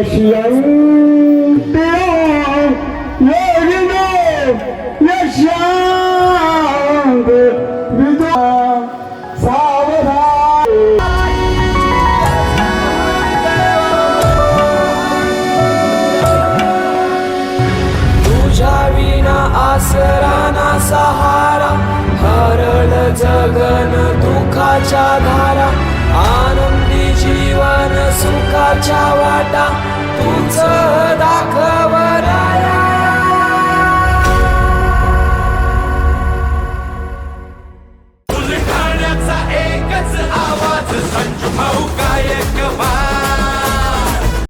पश्यन्ते विना सहारा हरळ जगन दुखाच्या धारा आनंदी जीवन सुखाच्या वाटा तुझ दाखव राया उलटाण्याचा एकच आवाज संजू भाऊ. गायकवाड